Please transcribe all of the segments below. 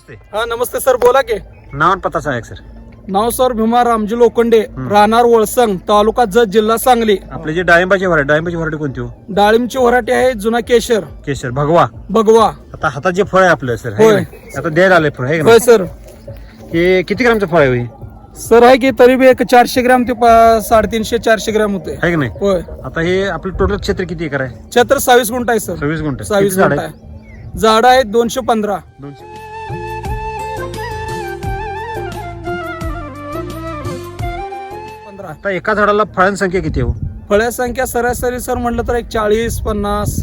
नमस्ते. हा नमस्ते सर बोला की. नाव आणि पत्ता सांगा सर. नाव सर भीमा रामजी लोखंडे राहणार वळसंग तालुका जत जिल्हा सांगली. आपले जे डाळिंबाची व्हरायटी डाळिंबाची व्हरायटी कोणती हो? डाळिंबची व्हरायटी आहे जुना केशर. केशर भगवा. भगवा. आता हातात जे फळ आहे आपलं सर होय. आता द्यायला आलंय फळ आहे होय सर. हे किती ग्रामचं फळ आहे हो? सर आहे की तरी बी एक चारशे ग्रॅम ते पा- साडेतीनशे चारशे ग्रॅम होते. आहे की नाही? होय. आता हे आपलं टोटल क्षेत्र किती एकर आहे? छत्र सव्वीस गुंठ आहे सर. सव्वीस गुंठ. सव्वीस किती झाड गुंठ आहे आहे. झाड आहेत दोनशे पंधरा. दोनशे आता एका झाडाला फळांची संख्या किती हो? फळ्या संख्या सरासरी सर म्हटलं तर एक चाळीस पन्नास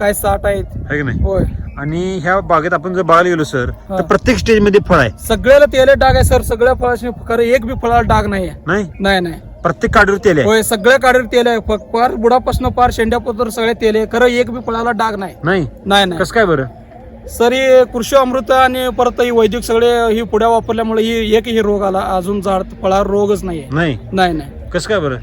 काय साठ आहेत. आहे की नाही? होय. आणि ह्या बागेत आपण जर बघायला गेलो सर हा. तर प्रत्येक स्टेजमध्ये फळ आहे. सगळ्याला तेले डाग आहे सर. सगळ्या फळाशी खरं एक बी फळाला डाग नाही आहे नाही? नाही नाही. प्रत्येक काडीवर तेल आहे. होय सगळ्या काढीवर तेल आहे. फक्त पार बुडापासून पार शेंड्यापत्र सगळे तेल आहे. खरं एक बी फळाला डाग नाही. नाही? नाही नाही. कसं काय बरं? सर हे कृषी अमृत आणि परत ही वैदिक सगळे ही पुढ्या वापरल्यामुळे ही एकही रोग आला अजून झाड फळावर रोगच नाही नाही? नाही नाही. कसं काय बरं?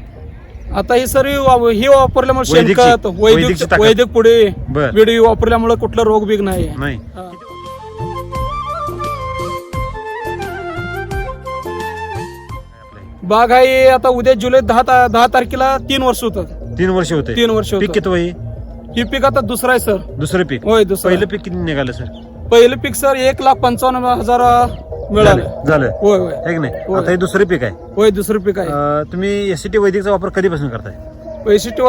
आता ही सर ही वापरल्यामुळे वैदिकची- शेणखत वैदिकची वैदिक ताकद. वैदिक पुढे बर. विडी वापरल्यामुळे कुठलं रोग बिग नाही. हा. बाग आहे आता उद्या जुलै दहा ता- दहा तारखेला तीन वर्ष होतात. तीन वर्ष होते. तीन वर्ष पीक होतात. किती वय? ही पीक आता दुसरा आहे सर. दुसरं पीक? होय दुसरं. पहिलं पीक किती निघालं सर? पहिलं पीक सर एक लाख पंचावन्न हजार मिळालं. झालं झालं. होय होय. आहे की नाही? होय. आता हे दुसरं पीक आहे. होय दुसरं पीक आहे. अं, तुम्ही एसटी वैदिकचा वापर कधीपासून करताय? वैशिष्ट्य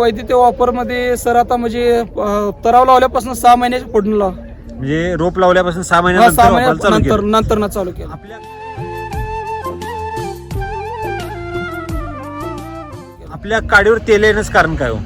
वैद्यकीय वापरमध्ये सर आता म्हणजे अं, तराव लावल्यापासून सहा महिन्याच्या पुढे लाव. म्हणजे रोप लावल्यापासून सहा हा, महिन्यानंतर सहा चालू महिन्यानंतर केलं. नंतर ना चालू केलं. आपल्या आपल्या काडीवर तेल येण्याचं कारण काय हो?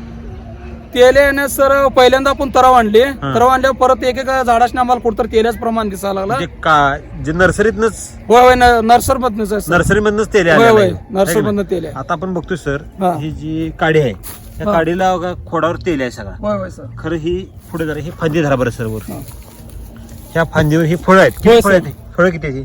तेल्याने सर पहिल्यांदा आपण तराव आणले. तराव आणल्यावर परत एक एक झाडाने आम्हाला कुठतर तेल्याच प्रमाण दिसायला लागला. म्हणजे का जे नर्सरीतनच? होय होय नर्सर मधनच सर. नर्सरी मधनच तेल होय होय. नर्सर मधनं तेल आहे. आता आपण बघतोय सर हा. ही जी काडी आहे त्या हा. काडीला बघा खोडावर तेल आहे सगळा. होय होय सर. खरं ही पुढे जरा ही फांदी धरा बरं सर वर. हा. ह्या फांदीवर ही फळं आहेत. होय, फळं सर. आहेत? फळं किती आहेत ही?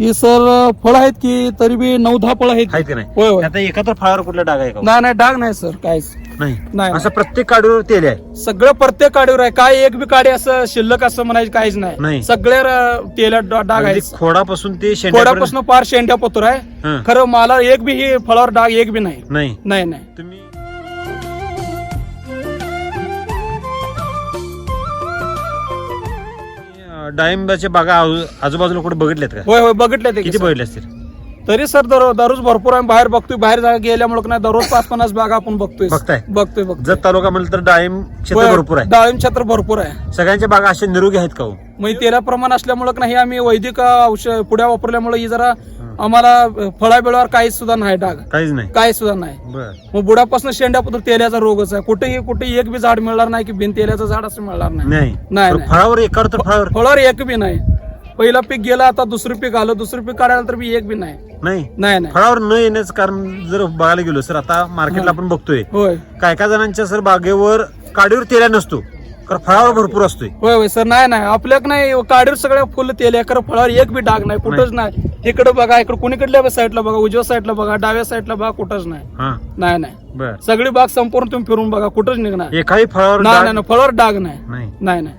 सर फळ आहेत की तरी बी नऊ दहा फळ आहेत. आहेत की नाही? होय होय. आता एकात्र फळावर कुठला डाग आहे का? हो? नाही नाही डाग नाही सर काहीच. नाही. नाही. असं प्रत्येक काडीवर तेल आहे. सगळं प्रत्येक काडीवर आहे. काय एक बी काडी असं शिल्लक असं म्हणायचं काहीच नाही. नाही. सगळ्या तेला डा- डाग आहे अगदी खोडापासून ते शेंड्यापर्यंत कोडापासून पार शेंड्या पत्र आहे. हं. खरं मला एक बी ही फळावर डाग एक बी नाही. नाही. नाही नाही. तुम्ही डाळिंबाच्या बागा आजू- आजूबाजूला कुठे बघितल्यात का? होय होय बघितलं ते किती बघितले असतील? तरी सर दर- दररोज भरपूर आम्ही बाहेर बघतोय. बाहेर जागा गेल्यामुळे का नाही दररोज पाच पन्नास बागा आपण बघतोय. बघताय? बघतोय बघतोय. जत तालुका म्हणलं तर डाळिंब क्षेत्र होय, भरपूर आहे. डाळिंब क्षेत्र भरपूर आहे. सगळ्यांच्या बागा अशा निरोगी आहेत का हो? म्हणजे तेला प्रमाण असल्यामुळे नाही आम्ही वैदिक औषध पुढ्या वापरल्यामुळे ही जरा आम्हाला फळा बिळावर काही सुद्धा नाही डाग. काहीच नाही. काही सुद्धा नाही. बर. मग बुडापासून शेंड्यापत्र तेल्याचा रोगच आहे. कुठेही कुठेही एक बी झाड मिळणार नाही की बिन तेल्याचं झाड असं मिळणार नाही. नाही. नाही, तर नाही. फळावर एकावर तर फळावर. फळावर एक बी नाही. पहिलं पीक गेलं आता दुसरं पीक आलं. दुसरं पीक काढायला तर बी एक बी नाही. नाही. नाही नाही. फळावर न येण्याचं कारण जर बघायला गेलो सर आता मार्केटला. आपण बघतोय. होय. काय काय जणांच्या सर बागेवर काडीवर तेल्या नसतो. कारण फळावर भरपूर असतोय. होय होय सर नाही नाही आपल्याक नाही काडीवर सगळ्या फुल तेल आहे. फळावर एक बी डाग नाही कुठंच नाही. इकडे बघा इकडे कुणीकडल्या साईडला बघा उजव्या साईडला बघा डाव्या साईडला बघा कुठंच नाही. हा. नाही नाही. बर. सगळी बाग संपूर्ण तुम्ही फिरून बघा कुठंच निघणार. एकाही फळावर नाही डाग- नाही, फळावर डाग नाही. नाही. नाही नाही.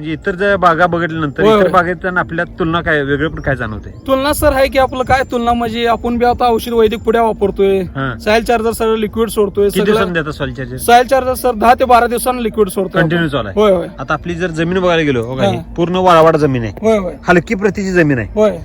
म्हणजे इतर ज्या बागा बघितल्यानंतर होय, इतर. बागेत आपल्या तुलना काय वेगळं पण काय जाणवते तुलना सर आहे की आपलं काय तुलना म्हणजे आपण बी आता औषध वैदिक पुढ्या वापरतोय हा. सायल चार्जर सगळं लिक्विड सोडतोय किती सगळं दिवसांनी देतात soil charger soil charger sir दहा ते बारा दिवसांना लिक्विड सोडतोय कंटिन्यू. चालू आहे होय होय आता आपली जर जमीन बघायला गेलो हो का, हा. ही पूर्ण वाळवाड जमीन आहे होय होय हलकी प्रतीची जमीन आहे होय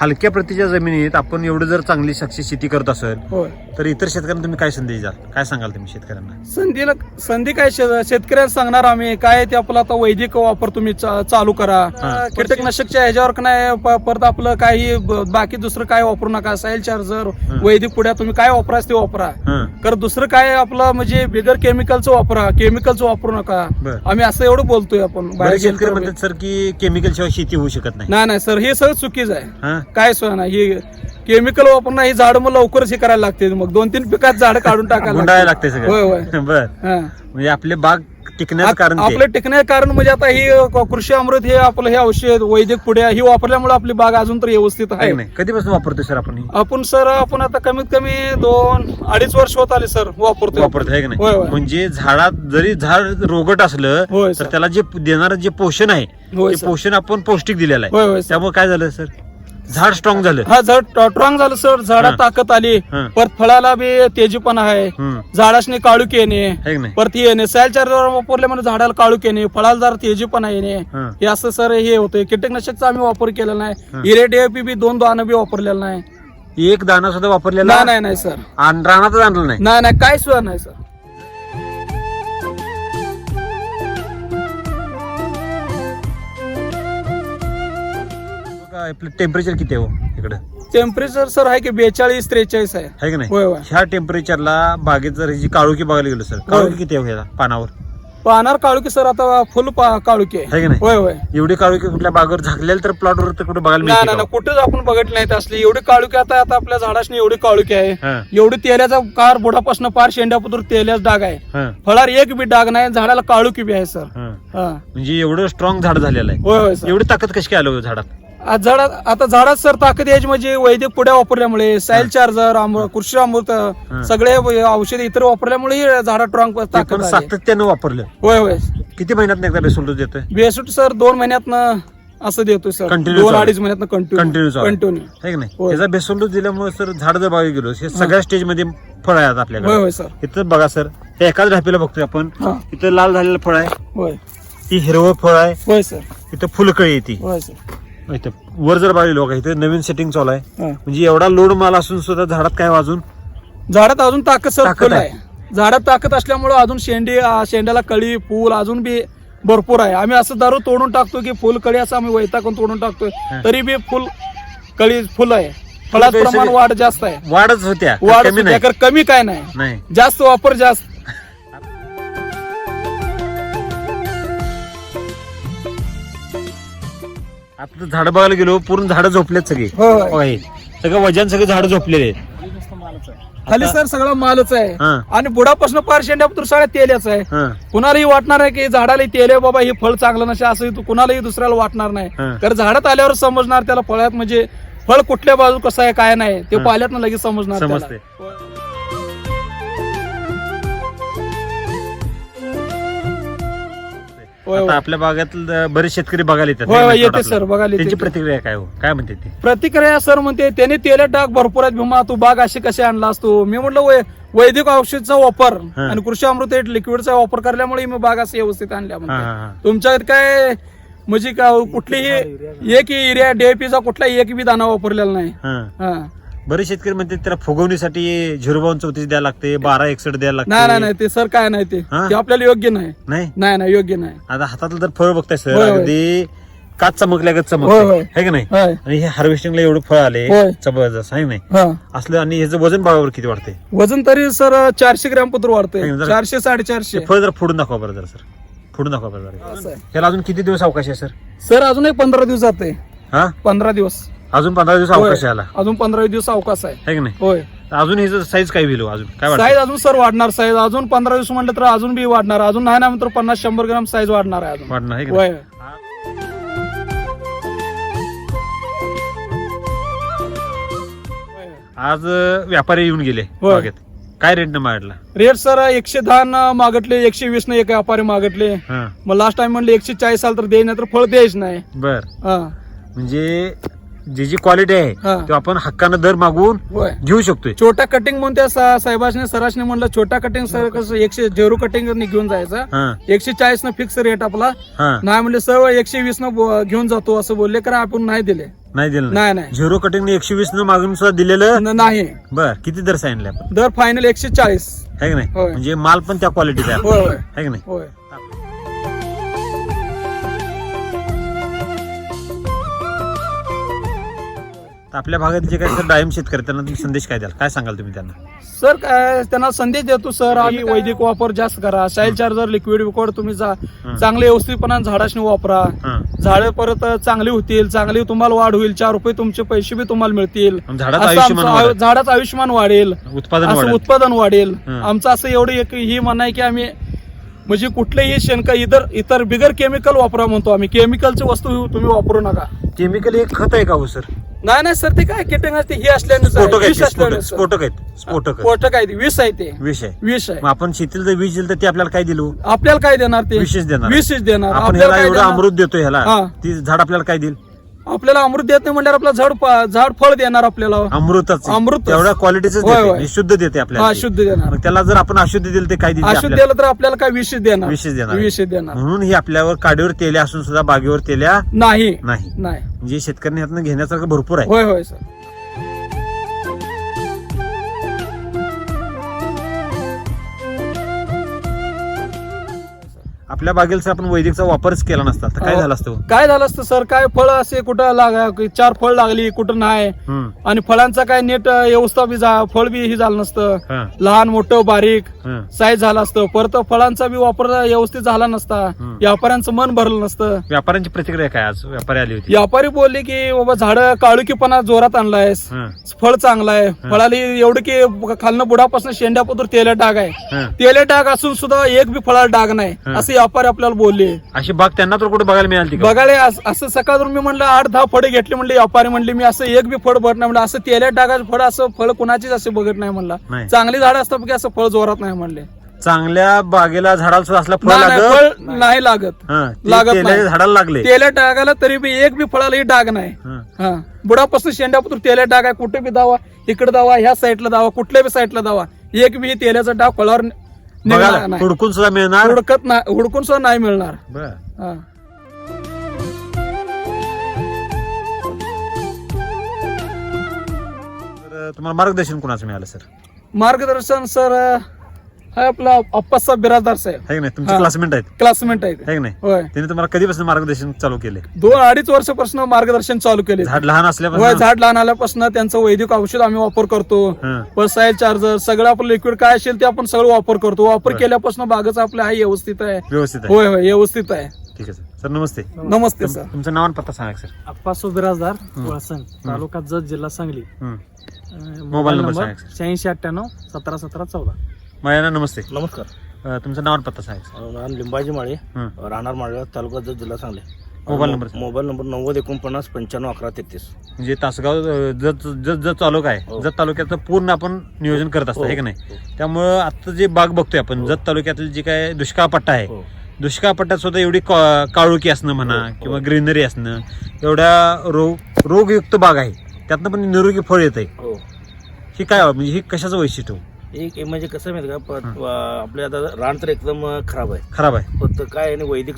हलक्या प्रतीच्या जमिनीत आपण एवढं जर चांगली सक्सेस शेती करत असेल होय. तर इतर शेतकऱ्यांना तुम्ही काय संदेश द्याल? काय सांगाल तुम्ही शेतकऱ्यांना? संधीला संधी काय शे- शेतकऱ्याला सांगणार आम्ही. काय ते आपलं आता वैदिक वापर तुम्ही चा- चालू करा. हा. कीटकनाशकच्या ह्याच्यावर का नाही प- परत आपलं काही ब- बाकी दुसरं काय वापरू नका. साईल चार्जर वैदिक पुढ्या तुम्ही काय वापरायचं ते वापरा. हा. कारण दुसरं काय आपलं म्हणजे बिगर केमिकलचं वापरा. केमिकलचं वापरू नका. बर. आम्ही असं एवढं बोलतोय आपण. बाहेर बरेच शेतकरी तर. म्हणतात सर की केमिकल शिवाय शेती होऊ शकत नाही. नाही नाही सर हे सगळं चुकीचं आहे. हा. काय सोय नाही हे केमिकल वापरणं ही झाड मग लवकरच हे करायला लागते मग दोन तीन पिकात झाड काढून टाकायला गुंडाळायला लागते. होय सगळं बर हा. म्हणजे आपले बाग टिकण्याचं कारण ते. आपलं टिकण्याचं कारण म्हणजे आता ही क- कृषी अमृत हे आपलं हे औषध वैदिक पुढ्या ही वापरल्यामुळे आपली बाग अजून तर व्यवस्थित आहे आहे की नाही कधीपासून वापरतोय सर आपण हे? आपण सर आपण आता कमीत कमी दोन अडीच वर्ष होत आले सर वापरतोय वापरत आहे की होय, नाही होय. म्हणजे झाडात जरी झाड रोगट असलं होय, तर सर. त्याला जे देणारं जे पोषण आहे होय, ते सर. पोषण आपण पौष्टिक दिलेलं होय, आहे सर. त्यामुळे काय झालं सर झाड स्ट्रॉंग झालं. हा झाड स्ट्रॉंग झालं सर झाडात हा. ताकद आली. हा. परत फळाला बी तेजीपणा आहे. हम्म. झाडासनी काळूक येणे आहे की नाही? परत येणे सॅल चार्जर वापरले म्हणजे झाडाला काळूक येणे फळाला जरा तेजीपणा येणे हा. हे असं सर हे होतंय. कीटकनाशकचा आम्ही वापर केलेला हा. नाही इरे डीएपी बी दोन दाणं बी वापरलेलं नाही. एक दाना सुद्धा वापरलेला? नाही नाही नाही सर आणि रानातच आणलं नाही? नाही नाही काय सुद्धा नाही सर आपलं टेम्परेचर किती आहे हो इकडं? टेम्परेचर सर आहे की बेचाळीस त्रेचाळीस आहे. आहे की नाही? होय टेम्परेचरला बागेत जर ह्याची काळोखी बघायला गेलो सर काळोखी किती आहे हो ह्याला पानावर? पाहणार काळुकी सर आता फुल पा- काळुकी आहे. की आहे नाही? होय होय. एवढी काळोखी कुठल्या बागेवर झाकलेल्या तर प्लॉटवर तर कुठे बघायला नाही मिळते नाही का? नाही, कुठेच आपण बघितलं नाही असली एवढी काळुकी आता आता आपल्या झाडासनी एवढी काळुकी आहे. हा, एवढी तेल्याचा कार बुडापासून पार शेंड्यापुत्र तेल्याच डाग आहे. हा, फळार एक बी डाग नाही झाडाला काळुकी बी आहे सर हा. हा. म्हणजे एवढं स्ट्रॉंग झाड झालेलं आहे. होय होय सर एवढी ताकद कशी काय आलं हो झाडात? झाडात आता झाडात सर ताकद यायची म्हणजे वैदिक पुढ्या वापरल्यामुळे साईल चार्जर कृषी अमृत सगळे औषध इतर वापरल्यामुळे झाडात स्ट्रॉंग ते ताकद. सातत्यानं वापरलं. होय होय. किती महिन्यात एकदा बेसोल देतोय? बेसूट सर दोन महिन्यातनं असं देतोय सर. दोन चालू. अडीच महिन्यात कंटिन्यू कंटिन्यू कंटिन्यू. त्याचा बेसोल दिल्यामुळे सर झाड जर बघायला गेलो हे सगळ्या स्टेजमध्ये फळ आहेत आपल्याकडे. इथं बघा सर एकाच ढापीला बघतोय आपण. इथं लाल झालेलं फळ आहे. ती हिरवं फळ आहे. होय सर. इथं फुलकळी येते इथं वर जर बघायला बघा इथं नवीन सेटिंग चालू आहे. हा. म्हणजे एवढा लोड माल असून सुद्धा झाडात काय वाजून झाडात अजून ताकद सर ताकद फुल आहे. आहे. झाडात ताकद असल्यामुळे अजून शेंडी शेंड्याला कळी फूल अजून बी भरपूर आहे. आम्ही असं दारू तोडून टाकतो की फुल कळी असं आम्ही वैतागून तोडून टाकतोय. हा. तरी बी फुल कळी फुल आहे. फळात प्रमाण वाढ जास्त आहे. वाढच होत्या. वाढ कमी नाही. कमी काय नाही. नाही. जास्त वापर जास्त आता झाड बघायला गेलो पूर्ण झाडं झोपलेत सगळे. बघा हे. सगळं वजन सगळे झाड झोपलेले आहेत खाली सर सगळं मालच आहे हा. आणि बुडापासून पार शेंड्यापासून सगळ्या तेल्याच आहे हा कुणालाही वाटणार आहे की झाडाला तेल आहे बाबा हे फळ चांगलं नसे असं तू कुणालाही दुसऱ्याला वाटणार नाही हा. तर झाडात आल्यावर समजणार त्याला फळात म्हणजे फळ कुठल्या बाजू कसं आहे काय नाही ते हा. पाल्यात लगेच समजणार त्याला. होय, आता होय. आपल्या भागात बरेच शेतकरी बघायला येतात होय, होय, नाही येते. सर, बघायला येते. त्यांची प्रतिक्रिया काय हो काय म्हणते ती प्रतिक्रिया सर म्हणते त्याने तेल्या टाक भरपूर आहेत भीमा तू बाग अशी कशी आणलास तू मी म्हटलं वै- वैदिक औषधचा वापर हा. आणि कृषी अमृत हे लिक्विडचा वापर करल्यामुळे मी बाग अशी व्यवस्थित आणल्या हा, म्हणते हा, हा. तुमच्याकडे काय म्हणजे का कुठलीही एक एरिया डीएपीचा कुठलाही एक बी दाना वापरलेला नाही हा हा. बरेच शेतकरी म्हणते त्याला फुगवणीसाठी झिरो बावन चौतीस द्यायला लागते बारा एकसठ द्यायला नाही नाही लागते. नाही ते सर काय नाही ते. हा? ते आपल्याला योग्य नाही. नाही? नाही नाही योग्य नाही. आता हातातलं जर फळ बघताय सर होय, होय. अगदी काच चमकल्यागत होय, चमक. आहे की नाही? होय. आणि हे हार्वेस्टिंगला एवढं फळ आले होय. जबरदस्त आहे की नाही? हा. असलं आणि ह्याचं वजन बाळावर किती वाढते? वजन तरी सर चारशे ग्रॅम पत्र नाही, जरा- चारशे साडेचारशे. फळ जर फोडून दाखवा बरं जरा सर. फोडून दाखवा बरं जरा. असं आहे. त्याला अजून किती दिवस अवकाश आहे सर? सर अजून एक पंधरा दिवसात आहे हा? पंधरा दिवस. अजून पंधरा दिवस होय. अवकाश आहे याला. अजून पंधरा दिवस अवकाश आहे. की नाही? होय. अजून ह्याचं साईज काय होईल हो अजून? काय वाटतं? साईज अजून सर वाढणार साईज अजून पंधरा दिवस म्हटलं तर अजून बी वाढणार अजून नाही ना तर पन्नास शंभर ग्राम साईज वाढणार आहे अजून. वाढणार आहे की नाही? होय. आज अं, व्यापारी येऊन गेले होय. बागेत काय रेटनं मागितला? रेट सर एकशे दहा न मागटले एकशे वीस न एक व्यापारी मागटले हा. मग लास्ट टाइम म्हणले एकशे चाळीस साल तर दे नाही तर फळ द्यायच नाही. बर. हा. म्हणजे जी जी क्वालिटी आहे हा. तो आपण हक्कानं दर मागवून होय. घेऊ शकतोय. छोटा कटिंग म्हणून त्या सा- साहेबासने सरासने म्हणलं छोटा कटिंग सर कसं एकशे झेरो कटिंग घेऊन जायचं हा. एकशे चाळीस न फिक्स रेट आपला. हा. नाही म्हणले सर एकशे वीस न ब- घेऊन जातो असं बोलले कारण आपण नाही दिले. नाही दिलं? नाही नाही. झिरो कटिंग एकशे वीस न मागून सुद्धा दिलेलं? न- नाही. बर किती दर सांगितले आपण? दर फायनल एकशे चाळीस. आहे की नाही? होय. म्हणजे माल पण त्या क्वालिटीचा आहे. होय होय. है की नाही? होय. तर आपल्या भागात जे काही सर डाळिंब शेतकरी त्यांना तुम्ही संदेश काय द्याल? काय सांगाल तुम्ही त्यांना? सर काय त्यांना संदेश देतो सर. आम्ही वैदिक वापर जास्त करा. साईल चार्जर लिक्विड विक्विड तुम्ही जा चांगले व्यवस्थितपणे झाडाशनी वापरा. हा. झाडं परत चांगली होतील चांगली तुम्हाला वाढ होईल. चार रुपये तुमचे पैसे बी तुम्हाला मिळतील. आणि झाडाचं असं आयुष्यमान आमचं आयु- वाढेल. झाडाचं आयुष्यमान वाढेल. उत्पादन असं वाढेल. उत्पादन वाढेल. हं. आमचं असं एवढं एक ही म्हणणं आहे की आम्ही म्हणजे कुठलेही शेणखत इतर इतर बिगर केमिकल वापरा म्हणतो आम्ही. केमिकलची वस्तू तुम्ही वापरू नका. केमिकल एक खत आहे का हो सर? नाही नाही सर ते काय किटक ते हे असल्याने स्फोटक आहेत ते, स्फोटक स्फोटक आहेत स्फोटक आहेत. स्फोटक आहे ते, विष आहे ते. विष आहे. विष आहे. मग आपण शेतीला जर वीज दिलं तर ते आपल्याला काय दिलं? आपल्याला काय देणार ते? विषच देणार. विषच देणार. आपण ह्याला काय एवढं देणार? अमृत देतो ह्याला. हा. ती झाड आपल्याला काय देईल? आपल्याला अमृत देत नाही म्हणल्यावर आपलं झाड झाड फळ देणार आपल्याला. अमृतच. अमृतच. तेवढ्या क्वालिटीच शुद्ध देते आपल्याला हा ते. शुद्ध देणार. त्याला जर आपण अशुद्ध दिलं ते काय ते अशुद्ध? दिलं तर आपल्याला काय विष देणार? विषच देणार. विष देणार. म्हणून ही आपल्यावर काडीवर तेल्या असून सुद्धा बागेवर तेल्या नाही. नाही. म्हणजे शेतकऱ्यांनी घेण्यासारखं भरपूर आहे. होय होय सर. आपल्या बागेला जर आपण वैदिकचा वापरच केला नसता. तर काय हो. झालं असतं? काय झालं असतं सर? काय फळ असे कुठं लागा चार फळ लागली कुठं नाही? हम्म. आणि फळांचा काय नीट व्यवस्था बी फळ बी ही झालं नसतं. हा, लहान मोठं बारीक हा. साईज झालं असतं. परत फळांचा बी वापर व्यवस्थित झाला नसता. हम्म. व्यापाऱ्यांचं मन भरलं नसतं. व्यापाऱ्यांची प्रतिक्रिया काय आज? व्यापारी आली होती. व्यापारी बोलले की बाबा झाड काळुकीपणा जोरात आणलायस. हा, फळ चांगलं आहे. फळाला एवढं की खालनं बुडापासून शेंड्यापत्र तेल्या डाग आहे. हा. तेल्या डाग असून सुद्धा एक बी फळाला डाग नाही. हा. असे व्यापारी आपल्याला बोलले. अशी बाग त्यांना तर कुठे बघायला मिळाली बघायला अस- असं सकाळून मी म्हणलं आठ दहा फळे घेतली म्हणले व्यापारी म्हणले मी असं एक बी फळ बघत नाही म्हणलं असं तेल्या डागाचं फळ असं फळ कुणाचीच असे बघत नाही म्हणला. चांगली झाडं असतात की असं फळ जोरात नाही म्हणले. चांगल्या बागेला झाडाला सुद्धा असला फळ नाही, लागत? फळ नाही लागत. झाडाला लागले. तेल्या डागाला तरी बी एक बी फळाला डाग नाही. बुडापासून शेंड्यापासून तेल्या डाग आहे कुठे बी दावा इकडे दावा ह्या साईडला दावा कुठल्या बी साईडला दावा एक बी तेल्याचा डाग फळावर नाही. हुडकून सुद्धा मिळणार? हुडकत नाही हुडकून सुद्धा नाही मिळणार. बर. हा. तर तुम्हाला मार्गदर्शन कोणाचं मिळालं सर? मार्गदर्शन सर हा आपला अप्पासाहेब बिराजदार साहेब. आहे की नाही? तुमचे हा. क्लासमेट आहेत? क्लासमेट आहे ते. आहे की नाही? होय. त्यांनी तुम्हाला कधीपासून मार्गदर्शन चालू केले? दोन अडीच वर्षापासून मार्गदर्शन चालू केले. झाड लहान होय असल्यापासून झाड लहान आल्यापासून त्यांचं वैदिक औषध आम्ही वापर करतो. हा. चार्जर सगळं आपलं लिक्विड काय असेल ते आपण सगळं वापर करतो. वापर. केल्यापासून बागच आपलं आहे व्यवस्थित आहे. व्यवस्थित आहे. होय होय व्यवस्थित आहे. ठीक आहे सर. सर नमस्ते. नमस्ते सर. तुमचं नाव आणि पत्ता सांगा सर. अप्पा बिराजदार वळसंग तालुका जत जिल्हा सांगली. हं. अं, मोबाईल नंबर सांगा, सर. शहाऐंशी अठ्ठ्याण्णव सतरा सतरा चौदा. मायाना नमस्ते नमस्कार अं, तुमचं नाव आणि पत्ता सांगा सर नाम लिंबाजी माळे हं. राहणार माळे तालुका जत जिल्हा सांगली मोबाईल नंबर सांगा. मोबाईल नंबर नव्वद एकोणपन्नास पंच्याण्णव अकरा तेहतीस म्हणजे तासगाव अं, जत जत जत तालुका आहे हो. जत तालुक्याचं पूर्ण आपण नियोजन करत असतो हो. आहे की नाही त्यामुळं आता जे बाग बघतोय आपण हो. जत तालुक्यातील जे काय दुष्काळ पट्टा आहे हो दुष्काळ पट्ट्यात सुद्धा एवढी का- काळोखी असणं म्हणा हो, हो. किंवा ग्रीनरी असणं एवढ्या रोग रोगयुक्त बाग आहे त्यातनं पण निरोगी फळ येत आहे हो ही काय म्हणजे ही कशाचं वैशिष्ट्य हो? एक म्हणजे कसं माहिती का? प- आपले आता रान तर एकदम खराब आहे. खराब आहे. फक्त काय आहे वैदिक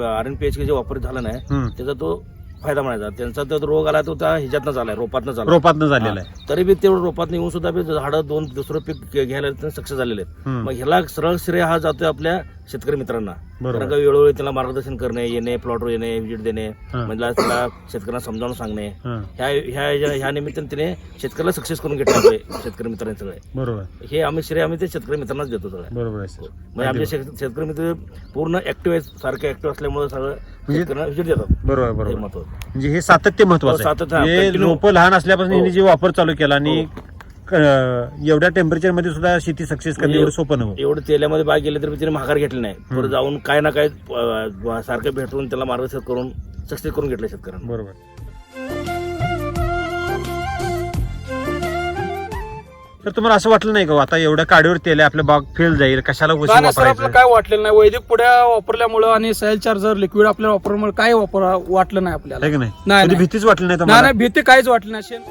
R N P H J वापर झाला नाही. त्याचा तो फायदा म्हणायचा. त्यांचा तो रोग आला तो त्या ह्याच्यातनं झालाय रोपातनं झाला रोपातनं झालेला आहे. तरी बी तेवढं रोपात येऊन सुद्धा बी झाडं दोन दुसरं पीक घ्यायला सक्सेस झालेले आहेत. मग ह्याला सरळ श्रेय हा जातोय आपल्या शेतकरी मित्रांना. बरोबर. कारण का वेळोवेळी त्याला मार्गदर्शन करणे येणे प्लॉटवर येणे व्हिजिट देणे हं. म्हणजे त्याला शेतकऱ्यांना समजावून सांगणे. हं. ह्या ह्या ह्या- ह्या निमित्ताने तिने शेतकऱ्याला सक्सेस करून घेतले शेतकरी मित्रांनी सगळे. बरोबर. हे आम्ही श्रेय आम्ही ते शेतकरी मित्रांनाच देतो सगळं बरोबर आहे सर. म्हणजे आमचे शेत- शेतकरी मित्र पूर्ण ऍक्टिव्ह आहेत सारखे ऍक्टिव्ह असल्यामुळे सगळं म्हणजे- देतात. बरोबर हे बरोबर. महत्वाचं. म्हणजे हे सातत्य महत्वाचं हो, सातत्य, आहे हा, हे continue. रोपं लहान असल्यापासून हो. जे वापर चालू केला आणि क- एवढ्या टेम्परेचरमध्ये सुद्धा शेती सक्सेस करणे एवढं सोपं नव्हतं. एवढं तेल्यामध्ये बाग गेले तरी तिने महागार घेतले नाही. परत जाऊन काय ना काय अं, सारखं भेटून त्याला मार्गदर्शन करून सक्सेस करून घेतलं शेतकऱ्यांना. बरोबर. तर तुम्हाला असं वाटलं नाही का हो, आता एवढ्या काडीवर तेल आहे, आपल्या बाग फेल जाईल कशाला गोष्टी काय नाही सर आपलं वापरायचं काय वाटलेलं नाही? वैदिक पुढ्या वापरल्यामुळं आणि सेल चार्जर लिक्विड आपल्याला वापरल्यामुळे काय वापर वाटलं नाही आपल्याला? आहे की नाही? नाही, कधी नाही. भीतीच वाटली नाही नाही तुम्हाला? नाही भीती काहीच वाटली नाही शेण.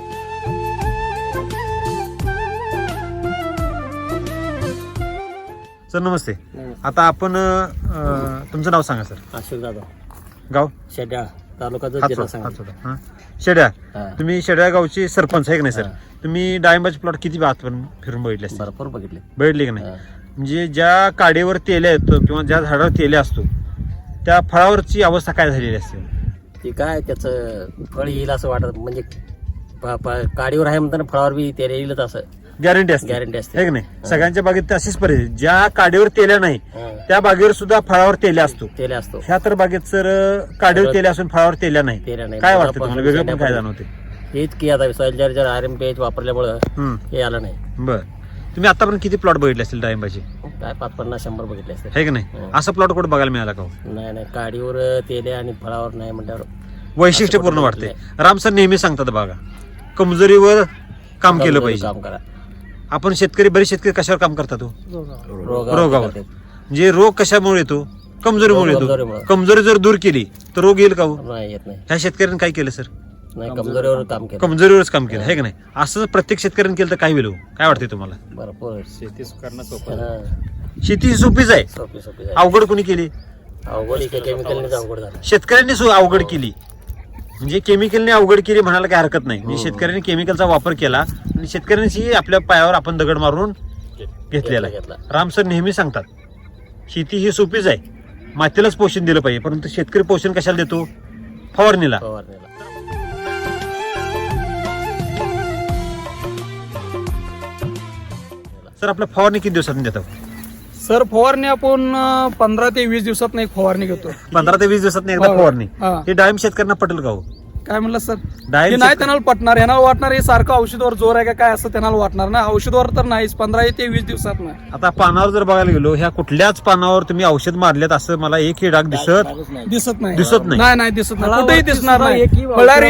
सर नमस्ते. आता आपण अं, तुमचं नाव सांगा सर. आशीष दादा गाव? शेड्या तालुका हात सोडा, हात सोडा. हां. शेड्या तुम्ही शेड्या गावचे सरपंच आहे की नाही सर? तुम्ही डाळिंबाचे प्लॉट किती आजपर्यंत फिरून बघितले असतील? भरपूर बघितले. बघितले की नाही? म्हणजे ज्या काडीवर तेल्या येतो किंवा ज्या झाडावर तेल्या असतो त्या फळावरची अवस्था काय झालेली असते? ते काय त्याचं फळ येईल असं वाटत म्हणजे प- प- काडीवर आहे म्हणताना फळावर बी ते येईलच असं. गॅरंटी असते. गॅरंटी असते. की नाही? सगळ्यांच्या बागेत तर अशीच परिस्थिती ज्या काडीवर तेल्या नाही हं. त्या बागेवर सुद्धा फळावर तेल्या असतो. तेल्या असतो. ह्या तर बागेत सर काडीवर तेल्या असून फळावर तेल्या नाही. तेल्या नाही. काय वाटतं तुम्हाला? वेगळं पण काय. जाणवते हेच की आता soil charger R M P H वापरल्यामुळं हम्म. हे आलं नाही. बर. तुम्ही आतापर्यंत किती प्लॉट बघितले असतील डाळिंबाचे? काय पाच पन्नास शंभर बघितले असते आहे की नाही? हो. असं प्लॉट कुठे बघायला मिळाला का हो? नाही नाही. काडीवर तेले आणि फळावर नाही म्हटल्यावर वैशिष्ट्य पूर्ण असं वाटते राम सर नेहमी सांगतात बघा कमजोरीवर काम केलं पाहिजे. काम करा. आपण शेतकरी बरेच शेतकरी कशावर काम करतात हो रोगावर. म्हणजे रोग कशामुळे येतो? कमजोरीमुळे येतो. कमजोरीमुळे. कमजोरी जर दूर केली तर रोग येईल का हो? नाही येत नाही. ह्या शेतकऱ्यांनी काय केलं सर? नाही कमजोरीवर काम केलं. कमजोरीवरच काम केलं आहे का नाही? असं प्रत्येक शेतकऱ्यांनी केलं तर काय होईल हो? काय वाटते तुम्हाला? भरपूर. शेती सोपं हा. शेती ही सोपीच आहे. सोपी सोपी झाली. अवघड कोणी केली? अवघड झालं. शेतकऱ्यांनी सु- अवघड केली. म्हणजे केमिकलने अवघड केली म्हणायला काही हरकत नाही. म्हणजे शेतकऱ्यांनी केमिकलचा वापर केला आणि शेतकऱ्यांशी आपल्या पायावर आपण दगड मारून घेतलेला आहे. राम सर नेहमी सांगतात शेती ही सोपीच आहे. मातीलाच पोषण दिलं पाहिजे परंतु शेतकरी पोषण कशाला देतो? फवारणीला. फवारणीला. सर आपल्या फवारणी किती दिवसातून देतात? सर फवारणी आपण पंधरा ते वीस दिवसात एक फवारणी घेतो. पंधरा ते वीस दिवसात एकदा हो. फवारणी. हा. हे डाळिंब शेतकऱ्यांना पटेल का हो? काय म्हणलं सर? हे नाही त्यांना पटणार यांना वाटणार हे सारखं औषधावर जोर आहे का काय असं त्यांना वाटणार ना औषधावर तर नाहीच पंधरा ते वीस दिवसात नाही आता पानावर जर बघायला गेलो ह्या कुठल्याच पानावर तुम्ही औषध मारलेत असं मला एकही डाग दिसत दिसत नाही. दिसत नाही. नाही नाही दिसत नाही. कुठेही दिसणार नाही.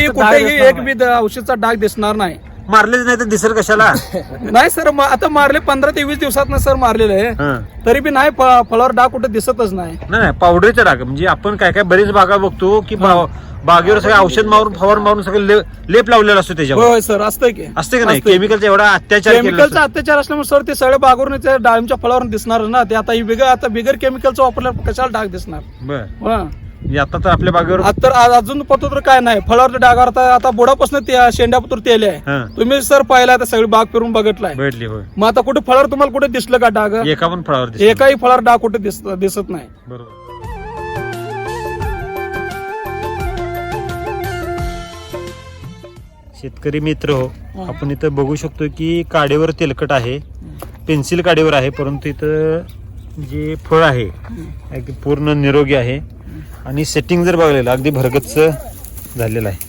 कुठेही एक बी औषधाचा डाग दिसणार नाही. मारलेच नाही तर दिसेल कशाला? नाही सर म- आता मारले पंधरा ते वीस दिवसात सर मारलेलं आहे. हं. तरी बी नाही फ- फळावर डाग कुठे दिसतच नाही. नाही नाही पावडरचा डाग. म्हणजे आपण काय काय बरेच बागा बघतो की बा- बागेवर सगळं औषध मारून फवार मारून सगळं ले- लेप लावलेला असतो होय त्याच्यावर. होय सर असतंय की. असते का नाही? असतंय. केमिकलचा एवढा अत्याचार केलेला केमिकलचा असतो. अत्याचार असल्यामुळे सर ते सगळे बागवरून ते डाळिंबच्या फळावर दिसणार ना. ते आता ही बिगर आता बिगर केमिकलचा वापरल्यावर कशाला डाग दिसणार? बर. हं. आता तर आपल्या बागेवर आता तर अजून पत्र तर काय नाही. फळावर डागावर आता आता बुडापासून ते शेंड्यापत्र तेल आहे. हं. तुम्ही सर पाहिला आता सगळी बाग फिरून बघितलाय. भेटली होय. मग आता कुठे फळावर तुम्हाला कुठे दिसलं का डाग? एका पण फळावर एकाही फळावर डाग कुठे दिसत दिसत नाही. बरोबर. शेतकरी मित्र हो आपण इथं बघू शकतो की काडीवर तेलकट आहे. पेन्सिल काडीवर आहे परंतु इथं जे फळ आहे अगदी पूर्ण निरोगी आहे. आणि सेटिंग जर बघलेलं अगदी भरगच्च झालेलं आहे.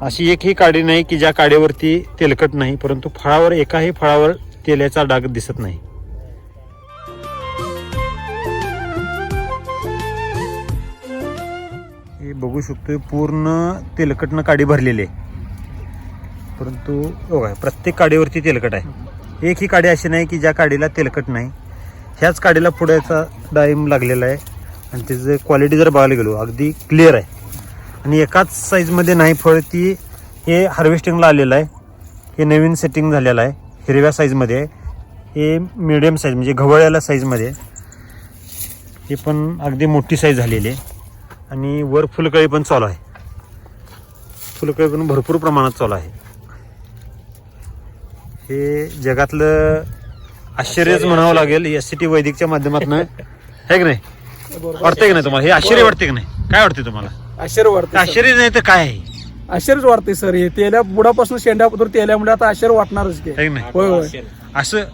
अशी एकही काडी नाही की ज्या काडीवरती तेलकट नाही परंतु फळावर एकाही फळावर तेलाचा डाग दिसत नाही. हे बघू शकतोय पूर्ण तेलकटनं काडी भरलेली आहे. परंतु बघा प्रत्येक काडीवरती तेलकट आहे. एक ही काडी अशी नाही की ज्या काडीला तेलकट नाही. ह्याच काडीला पुढ्याचा डाळिंब लागलेला आहे. आणि त्याचं क्वालिटी जर बघायला गेलो अगदी क्लिअर आहे. आणि एकाच साईजमध्ये नाही फळ ती हे हार्वेस्टिंगला आलेलं आहे. हे नवीन सेटिंग झालेलं आहे हिरव्या साईजमध्ये हे मिडियम साईज म्हणजे घवळ्याला साईजमध्ये हे पण अगदी मोठी साईज झालेली आहे. आणि वर फुलकळी पण चालू आहे. फुलकळी पण भरपूर प्रमाणात चालू आहे. हे जगातलं आश्चर्यच म्हणावं लागेल एस सी टी वैदिकच्या माध्यमातून. आहे की नाही? वाटतंय की नाही तुम्हाला? हे आश्चर्य वाटते की नाही? काय वाटते तुम्हाला? आश्चर्य वाटतं आश्चर्य नाही तर काय? आहे आश्चर्यच वाटते सर. हे तेल्या बुडापासून शेंड्यापत्र तेल्यामुळे आता आश्चर्य वाटणारच की. है की नाही? होय होय. असं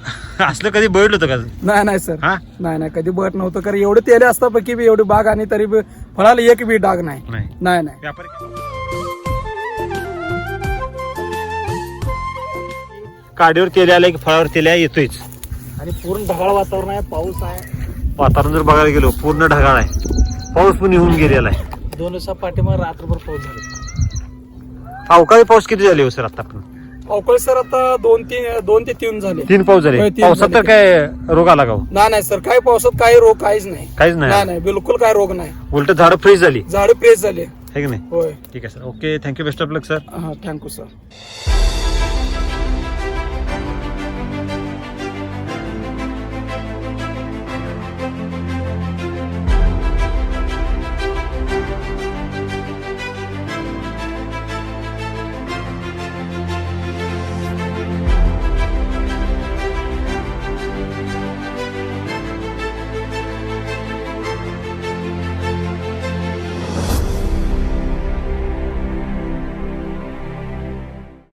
असलं कधी बघितलं होतं का? नाही नाही सर. हा? नाही नाही कधी बघत नव्हतं कारण एवढे तेले असतात पैकी बी एवढी बाग आणि तरी बी फळाला एक बी डाग नाही. नाही. नाही नाही. व्यापारी काडीवर तेल्या आल्या की फळावर तेल्या येतोयच. आणि पूर्ण ढगाळ वातावरण आहे पाऊस आहे. वातावरण जर बघायला गेलो पूर्ण ढगाळ आहे. पाऊस पण येऊन गेलेला आहे. दोन दिवसा पाठीमाग रात्रभर पाऊस झाला. अवकाळी पाऊस किती झाले हो सर आता पण? अवकाळी सर आता दोन तीन दोन ते तीन झाले. तीन पाऊस झाले. तीन पावसात तर झाले. काय रोग आला का हो? नाही नाही सर काही पावसात काही रोग काहीच नाही. काहीच नाही? नाही नाही बिलकुल काय रोग नाही. उलट झाडं फ्रीज झाली. झाडे प्रेस झाले. आहे की नाही? होय. ठीक आहे sir. Okay thank you best of luck sir हा थँक्यू सर